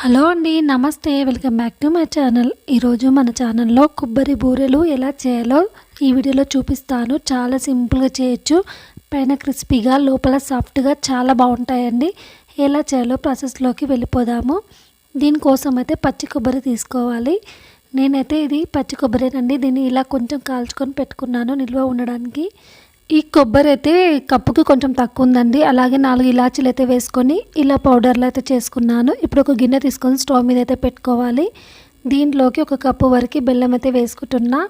Hello అండి నమస్తే. Welcome back to my channel. ఈరోజు మన ఛానల్లో కొబ్బరి బూరెలు ఎలా చేయాలో ఈ వీడియోలో చూపిస్తాను. చాలా సింపుల్గా చేయొచ్చు. పైన క్రిస్పీగా లోపల సాఫ్ట్గా చాలా బాగుంటాయండి. ఎలా చేయాలో ప్రాసెస్లోకి వెళ్ళిపోదాము. దీనికోసం అయితే పచ్చి కొబ్బరి తీసుకోవాలి. నేనైతే ఇది పచ్చి కొబ్బరినండి. దీన్ని ఇలా కొంచెం కాల్చుకొని పెట్టుకున్నాను నిల్వ ఉండడానికి. ఈ కొబ్బరి అయితే కప్పుకి కొంచెం తక్కువ ఉందండి. అలాగే నాలుగు ఇలాచీలు అయితే వేసుకొని ఇలా పౌడర్లు అయితే చేసుకున్నాను. ఇప్పుడు ఒక గిన్నె తీసుకొని స్టవ్ మీద అయితే పెట్టుకోవాలి. దీంట్లోకి ఒక కప్పు వరకు బెల్లం అయితే వేసుకుంటున్నా.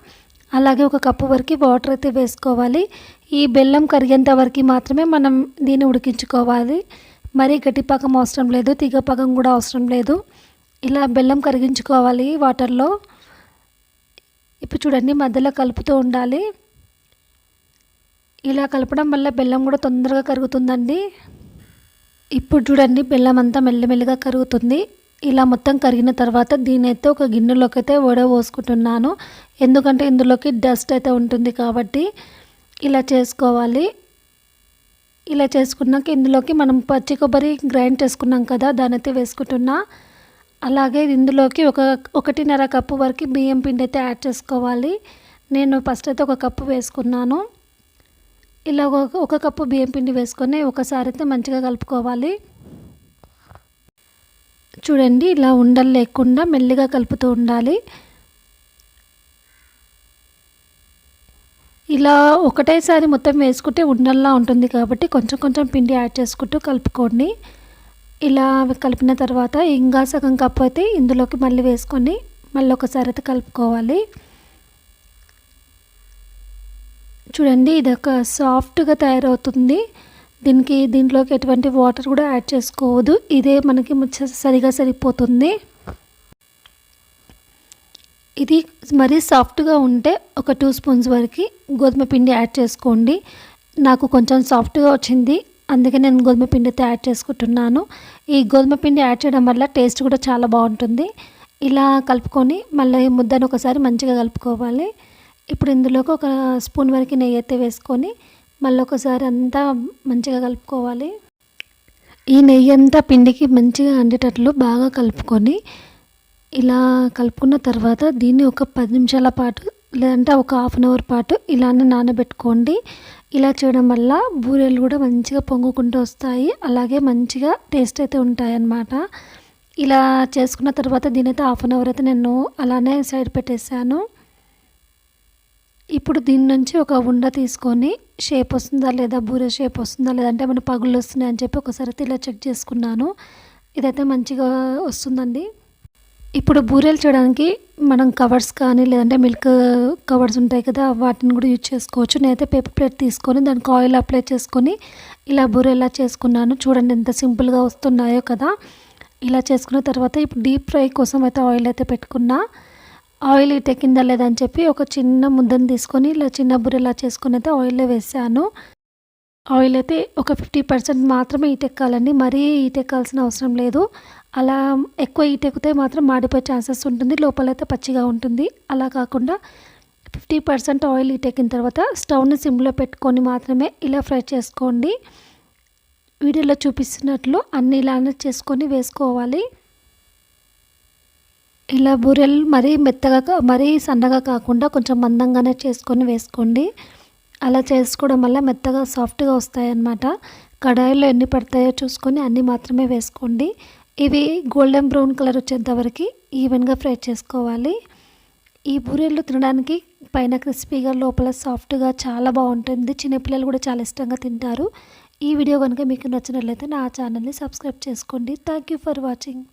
అలాగే ఒక కప్పు వరకు వాటర్ అయితే వేసుకోవాలి. ఈ బెల్లం కరిగేంత వరకు మాత్రమే మనం దీన్ని ఉడికించుకోవాలి. మరీ గట్టిపాకం అవసరం లేదు తీగపాకం కూడా అవసరం లేదు. ఇలా బెల్లం కరిగించుకోవాలి వాటర్లో. ఇప్పుడు చూడండి మధ్యలో కలుపుతూ ఉండాలి. ఇలా కలపడం వల్ల బెల్లం కూడా తొందరగా కరుగుతుందండి. ఇప్పుడు చూడండి బెల్లం అంతా మెల్లమెల్లగా కరుగుతుంది. ఇలా మొత్తం కరిగిన తర్వాత దీని అయితే ఒక గిన్నెలోకి అయితే వడ పోసుకుంటున్నాను. ఎందుకంటే ఇందులోకి డస్ట్ అయితే ఉంటుంది కాబట్టి ఇలా చేసుకోవాలి. ఇలా చేసుకున్నాక ఇందులోకి మనం పచ్చి కొబ్బరి గ్రైండ్ చేసుకున్నాం కదా దాని అయితే వేసుకుంటున్నా. అలాగే ఇందులోకి ఒక ఒకటిన్నర కప్పు వరకు బియ్యం పిండి అయితే యాడ్ చేసుకోవాలి. నేను ఫస్ట్ అయితే ఒక కప్పు వేసుకున్నాను. ఇలా ఒక కప్పు బియ్యం పిండి వేసుకొని ఒకసారి అయితే మంచిగా కలుపుకోవాలి. చూడండి ఇలా ఉండలు లేకుండా మెల్లిగా కలుపుతూ ఉండాలి. ఇలా ఒకటేసారి మొత్తం వేసుకుంటే ఉండల్లా ఉంటుంది కాబట్టి కొంచెం కొంచెం పిండి యాడ్ చేసుకుంటూ కలుపుకోండి. ఇలా కలిపిన తర్వాత ఇంకా సగం కప్పు అయితే ఇందులోకి మళ్ళీ వేసుకొని మళ్ళీ ఒకసారి అయితే కలుపుకోవాలి. చూడండి ఇది ఒక సాఫ్ట్గా తయారవుతుంది. దీనికి దీంట్లోకి ఎటువంటి వాటర్ కూడా యాడ్ చేసుకోవద్దు. ఇదే మనకి సరిగా సరిపోతుంది. ఇది మరీ సాఫ్ట్గా ఉంటే ఒక టూ స్పూన్స్ వరకు గోధుమ పిండి యాడ్ చేసుకోండి. నాకు కొంచెం సాఫ్ట్గా వచ్చింది. అందుకే నేను గోధుమ పిండి యాడ్ చేసుకుంటున్నాను. ఈ గోధుమ పిండి యాడ్ చేయడం వల్ల టేస్ట్ కూడా చాలా బాగుంటుంది. ఇలా కలుపుకొని మళ్ళీ ముద్దను ఒకసారి మంచిగా కలుపుకోవాలి. ఇప్పుడు ఇందులోకి ఒక స్పూన్ వరకు నెయ్యి అయితే వేసుకొని మళ్ళీ ఒకసారి అంతా మంచిగా కలుపుకోవాలి. ఈ నెయ్యి అంతా పిండికి మంచిగా అందేటట్లు బాగా కలుపుకొని ఇలా కలుపుకున్న తర్వాత దీన్ని ఒక పది నిమిషాల పాటు లేదంటే ఒక హాఫ్ అన్ అవర్ పాటు ఇలానే నానబెట్టుకోండి. ఇలా చేయడం వల్ల బూరెలు కూడా మంచిగా పొంగుకుంటూ వస్తాయి. అలాగే మంచిగా టేస్ట్ అయితే ఉంటాయన్నమాట. ఇలా చేసుకున్న తర్వాత దీని అయితే హాఫ్ అన్ అవర్ అయితే నేను అలానే సైడ్ పెట్టేశాను. ఇప్పుడు దీని నుంచి ఒక ఉండ తీసుకొని షేప్ వస్తుందా లేదా బూరె షేప్ వస్తుందా లేదంటే మన పగులు వస్తున్నాయి అని చెప్పి ఒకసారి ఇలా చెక్ చేసుకున్నాను. ఇదైతే మంచిగా వస్తుందండి. ఇప్పుడు బూరెలు చేయడానికి మనం కవర్స్ కానీ లేదంటే మిల్క్ కవర్స్ ఉంటాయి కదా వాటిని కూడా యూజ్ చేసుకోవచ్చు. నేనైతే పేపర్ ప్లేట్ తీసుకొని దానికి ఆయిల్ అప్లై చేసుకొని ఇలా బూరెలా చేసుకున్నాను చూడండి ఎంత సింపుల్గా వస్తున్నాయో కదా. ఇలా చేసుకున్న తర్వాత ఇప్పుడు డీప్ ఫ్రై కోసం అయితే ఆయిల్ అయితే పెట్టుకున్నా. ఆయిల్ ఇటెక్కిందా లేదని చెప్పి ఒక చిన్న ముద్దను తీసుకొని ఇలా చిన్న బుర్రెలా చేసుకుని అయితే ఆయిల్లో వేసాను. ఆయిల్ అయితే ఒక ఫిఫ్టీ పర్సెంట్ మాత్రమే ఈటెక్కాలండి మరీ ఈటెక్కాల్సిన అవసరం లేదు. అలా ఎక్కువ ఈటెక్కితే మాత్రం మాడిపోయే ఛాన్సెస్ ఉంటుంది. లోపలైతే పచ్చిగా ఉంటుంది. అలా కాకుండా ఫిఫ్టీ పర్సెంట్ ఆయిల్ ఈటెక్కిన తర్వాత స్టవ్ని సిమ్లో పెట్టుకొని మాత్రమే ఇలా ఫ్రై చేసుకోండి. వీడియోలో చూపిస్తున్నట్లు అన్ని ఇలానే చేసుకొని వేసుకోవాలి. ఇలా బూరెలు మరీ మెత్తగా మరీ సన్నగా కాకుండా కొంచెం మందంగానే చేసుకొని వేసుకోండి. అలా చేసుకోవడం వల్ల మెత్తగా సాఫ్ట్గా వస్తాయన్నమాట. కడాయిలో ఎన్ని పడతాయో చూసుకొని అన్నీ మాత్రమే వేసుకోండి. ఇవి గోల్డెన్ బ్రౌన్ కలర్ వచ్చేంత వరకు ఈవెన్గా ఫ్రై చేసుకోవాలి. ఈ బూరెలు తినడానికి పైన క్రిస్పీగా లోపల సాఫ్ట్గా చాలా బాగుంటుంది. చిన్నపిల్లలు కూడా చాలా ఇష్టంగా తింటారు. ఈ వీడియో కనుక మీకు నచ్చినట్లయితే నా ఛానల్ని సబ్స్క్రైబ్ చేసుకోండి. Thank you for watching.